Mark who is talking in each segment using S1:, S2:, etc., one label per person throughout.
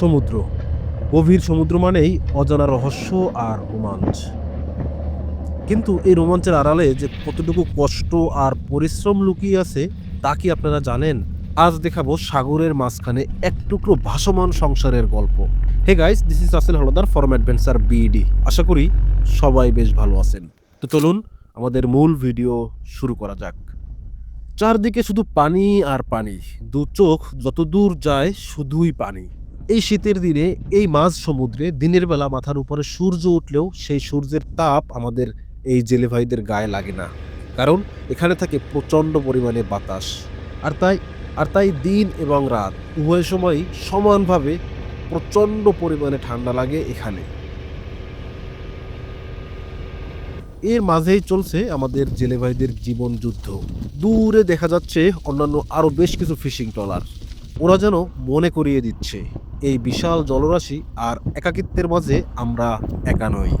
S1: সমুদ্র। গভীর সমুদ্র মানেই অজানা রহস্য আর রোমাঞ্চ। কিন্তু এই রোমাঞ্চের আড়ালে যে কতটুকু কষ্ট আর পরিশ্রম লুকিয়ে আছে, তা কি আপনারা জানেন? আজ দেখাবো সাগরের মাঝখানে এক টুকরো ভাসমান সংসারের গল্প। Hey guys this is Asel Haldar from adventure BD আশা করি সবাই বেশ ভালো আছেন। তো চলুন আমাদের মূল ভিডিও শুরু করা যাক। চারদিকে শুধু পানি আর পানি। দু চোখ যত দূর যায় শুধুই পানি। এই শীতের দিনে এই মাঝ সমুদ্রে দিনের বেলা মাথার উপরে সূর্য উঠলেও সেই সূর্যের তাপ আমাদের এই জেলে ভাইদের গায়ে লাগে না। কারণ এখানে থাকে প্রচণ্ড পরিমাণে বাতাস। আর তাই আর তাই দিন এবং রাত উভয় সময়ই সমানভাবে প্রচণ্ড পরিমাণে ঠান্ডা লাগে এখানে। এর মাঝেই চলছে আমাদের জেলে ভাইদের জীবন যুদ্ধ। দূরে দেখা যাচ্ছে অন্যান্য আরও বেশ কিছু ফিশিং ট্রলার। ওরা যেন মনে করিয়ে দিচ্ছে। এই বিশাল জলরাশি আর একাকিত্বের মাঝে আমরা একা নই।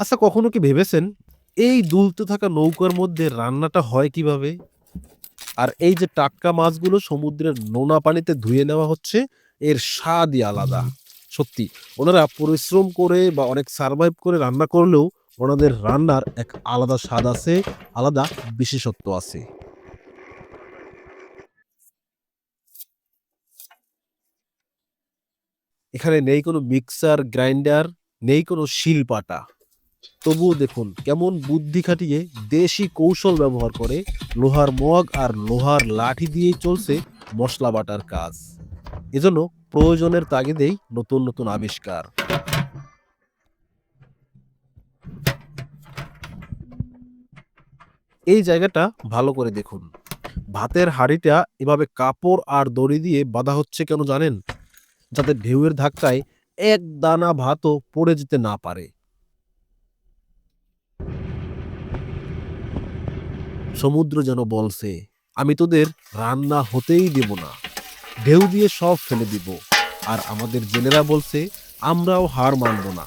S1: আচ্ছা কখনো কি ভেবেছেন এই দুলতে থাকা নৌকার মধ্যে রান্নাটা হয় কীভাবে? আর এই যে টাটকা মাছগুলো সমুদ্রের নোনা পানিতে ধুয়ে নেওয়া হচ্ছে, এর স্বাদই আলাদা। সত্যি, ওনারা পরিশ্রম করে বা অনেক সার্ভাইভ করে রান্না করলেও ওনাদের রান্নার এক আলাদা স্বাদ আছে, আলাদা বিশেষত্ব আছে। এখানে নেই কোনো মিক্সার গ্রাইন্ডার নেই কোনো শিলপাটা তবুও দেখুন কেমন বুদ্ধি খাটিয়ে দেশি কৌশল ব্যবহার করে লোহার মগ আর লোহার লাঠি দিয়েই চলছে মশলা বাটার কাজ। এজন্য প্রয়োজনের তাগিদেই নতুন নতুন আবিষ্কার। এই জায়গাটা ভালো করে দেখুন। ভাতের হাঁড়িটা এভাবে কাপড় আর দড়ি দিয়ে বাঁধা হচ্ছে কেন জানেন? যাতে ঢেউয়ের ধাক্কায় এক দানা ভাতও পড়ে যেতে না পারে। সমুদ্র যেন বলছে, আমি তোদের রান্না হতেই দেব না। ঢেউ দিয়ে সব ফেলে দিব। আর আমাদের জেলেরা বলছে, আমরাও হার মানব না।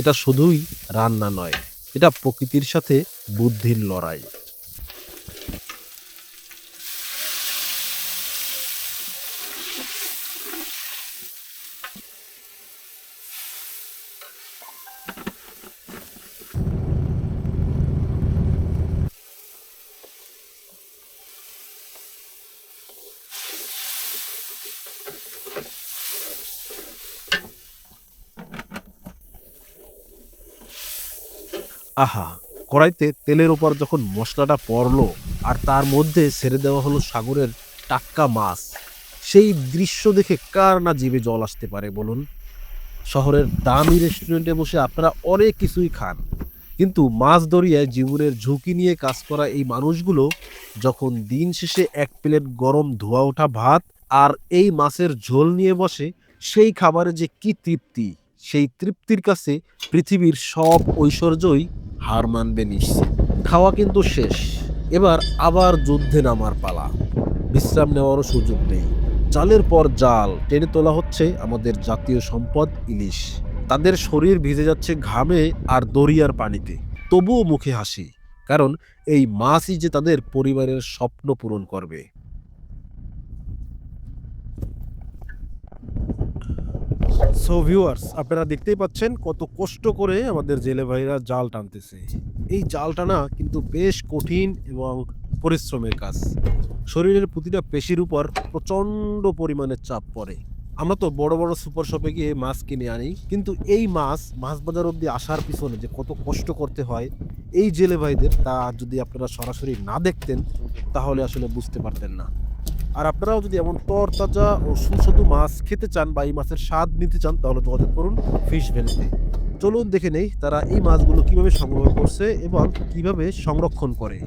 S1: এটা শুধুই রান্না নয়, এটা প্রকৃতির সাথে বুদ্ধির লড়াই। আহা, কড়াইতে তেলের ওপর যখন মশলাটা পড়ল আর তার মধ্যে ছেড়ে দেওয়া হলো সাগরের টাটকা মাছ, সেই দৃশ্য দেখে কার না জীবে জল আসতে পারে বলুন? শহরের দামি রেস্টুরেন্টে বসে আপনারা অনেক কিছুই খান, কিন্তু মাছ দরিয়ায় জীবনের ঝুঁকি নিয়ে কাজ করা এই মানুষগুলো যখন দিন শেষে এক প্লেট গরম ধোয়া ওঠা ভাত আর এই মাছের ঝোল নিয়ে বসে, সেই খাবারে যে কি তৃপ্তি, সেই তৃপ্তির কাছে পৃথিবীর সব ঐশ্বর্যই হার মানবে নিশ্চিত। খাওয়া কিন্তু শেষ। এবার আবার যুদ্ধে নামার পালা। বিশ্রাম নেওয়ারও সুযোগ নেই। জালের পর জাল, টেনে তোলা হচ্ছে আমাদের জাতীয় সম্পদ, ইলিশ। তাদের শরীর ভিজে যাচ্ছে ঘামে আর দরিয়ার পানিতে। তবুও মুখে হাসি, কারণ এই মাছই যে তাদের পরিবারের স্বপ্ন পূরণ করবে। সো ভিউয়ার্স আপনারা দেখতেই পাচ্ছেন কত কষ্ট করে আমাদের জেলে ভাইরা জাল টানতেছে। এই জাল টানা কিন্তু বেশ কঠিন এবং পরিশ্রমের কাজ। শরীরের প্রতিটা পেশির উপর প্রচণ্ড পরিমাণে চাপ পড়ে। আমরা তো বড় বড় সুপার শপে গিয়ে মাছ কিনে আনি, কিন্তু এই মাছ মাছ বাজার অব্দি আসার পিছনে যে কত কষ্ট করতে হয়, এই জেলে ভাইদের তা যদি আপনারা সরাসরি না দেখতেন, তাহলে আসলে বুঝতে পারতেন না। আর আপনারাও যদি এমন তরতাজা ও সুস্বাদু মাছ খেতে চান বা এই মাছের স্বাদ নিতে চান, তাহলে যোগাযোগ করুন ফিশ ভ্যালিতে চলুন দেখে নেই তারা এই মাছগুলো কীভাবে সংগ্রহ করছে এবং কীভাবে সংরক্ষণ করে।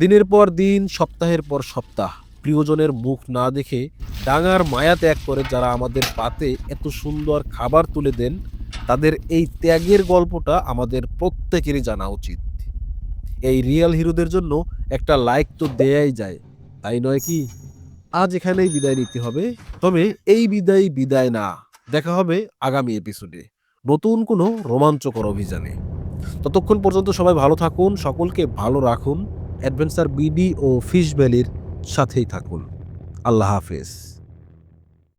S1: দিনের পর দিন, সপ্তাহের পর সপ্তাহ। প্রিয়জনের মুখ না দেখে ডাঙার মায়া ত্যাগ করে যারা আমাদের পাতে এত সুন্দর খাবার তুলে দেন, তাদের এই ত্যাগের গল্পটা আমাদের প্রত্যেকেরই জানা উচিত। এই রিয়েল হিরোদের জন্য একটা লাইক তো দেয়াই যায়, তাই নয় কি? আজ এখানেই বিদায় নিতে হবে। তবে এই বিদায় বিদায় না, দেখা হবে আগামী এপিসোডে নতুন কোনো রোমাঞ্চকর অভিযানে। ততক্ষণ পর্যন্ত সবাই ভালো থাকুন, সকলকে ভালো রাখুন। অ্যাডভেঞ্চার বিডি ও ফিশ ভ্যালির সাথেই থাকুন। আল্লাহ হাফেজ।